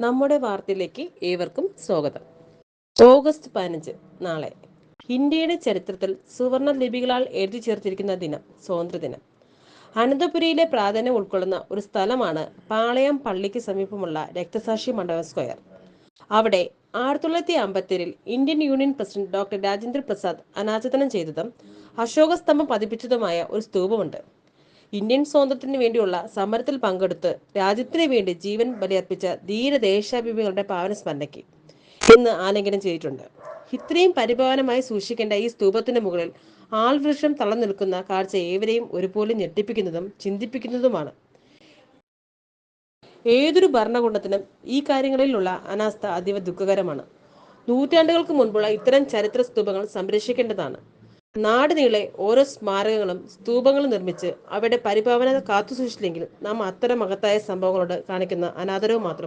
നമ്മുടെ വാർത്തയിലേക്ക് ഏവർക്കും സ്വാഗതം. ഓഗസ്റ്റ് പതിനഞ്ച് നാളെ ഇന്ത്യയുടെ ചരിത്രത്തിൽ സുവർണ ലിപികളാൽ എഴുതി ചേർത്തിരിക്കുന്ന ദിനം സ്വാതന്ത്ര്യദിനം. അനന്തപുരിയിലെ പ്രാധാന്യം ഉൾക്കൊള്ളുന്ന ഒരു സ്ഥലമാണ് പാളയം പള്ളിക്ക് സമീപമുള്ള രക്തസാക്ഷി മണ്ഡപം സ്ക്വയർ. അവിടെ ആയിരത്തി തൊള്ളായിരത്തി അമ്പത്തേഴിൽ Indian union president doctor Rajendra Prasad അനാച്ഛാദനം ചെയ്തതും അശോകസ്തംഭം പതിപ്പിച്ചതുമായ ഒരു സ്തൂപമുണ്ട്. ഇന്ത്യൻ സ്വാതന്ത്ര്യത്തിന് വേണ്ടിയുള്ള സമരത്തിൽ പങ്കെടുത്ത് രാജ്യത്തിന് വേണ്ടി ജീവൻ ബലിയർപ്പിച്ച ധീര ദേശാഭിമാനികളുടെ പാവന സ്മരണയ്ക്ക് ഇന്ന് ആലിംഗനം ചെയ്തിട്ടുണ്ട്. ഇത്രയും പരിപാലനമായി സൂക്ഷിക്കേണ്ട ഈ സ്തൂപത്തിന് മുകളിൽ ആൾവൃക്ഷം തളർന്നു നിൽക്കുന്ന കാഴ്ച ഏവരെയും ഒരുപോലെ ഞെട്ടിപ്പിക്കുന്നതും ചിന്തിപ്പിക്കുന്നതുമാണ്. ഏതൊരു ഭരണകൂടത്തിനും ഈ കാര്യങ്ങളിലുള്ള അനാസ്ഥ അതീവ ദുഃഖകരമാണ്. നൂറ്റാണ്ടുകൾക്ക് മുൻപുള്ള ഇത്തരം ചരിത്ര സ്തൂപങ്ങൾ സംരക്ഷിക്കേണ്ടതാണ്. നാട് നീളെ ഓരോ സ്മാരകങ്ങളും സ്തൂപങ്ങളും നിർമ്മിച്ച് അവയുടെ പരിപാവന കാത്തുസൂക്ഷിച്ചില്ലെങ്കിൽ നാം അത്തരം മഹത്തായ സംഭവങ്ങളോട് കാണിക്കുന്ന അനാദരവ് മാത്രമാണ്.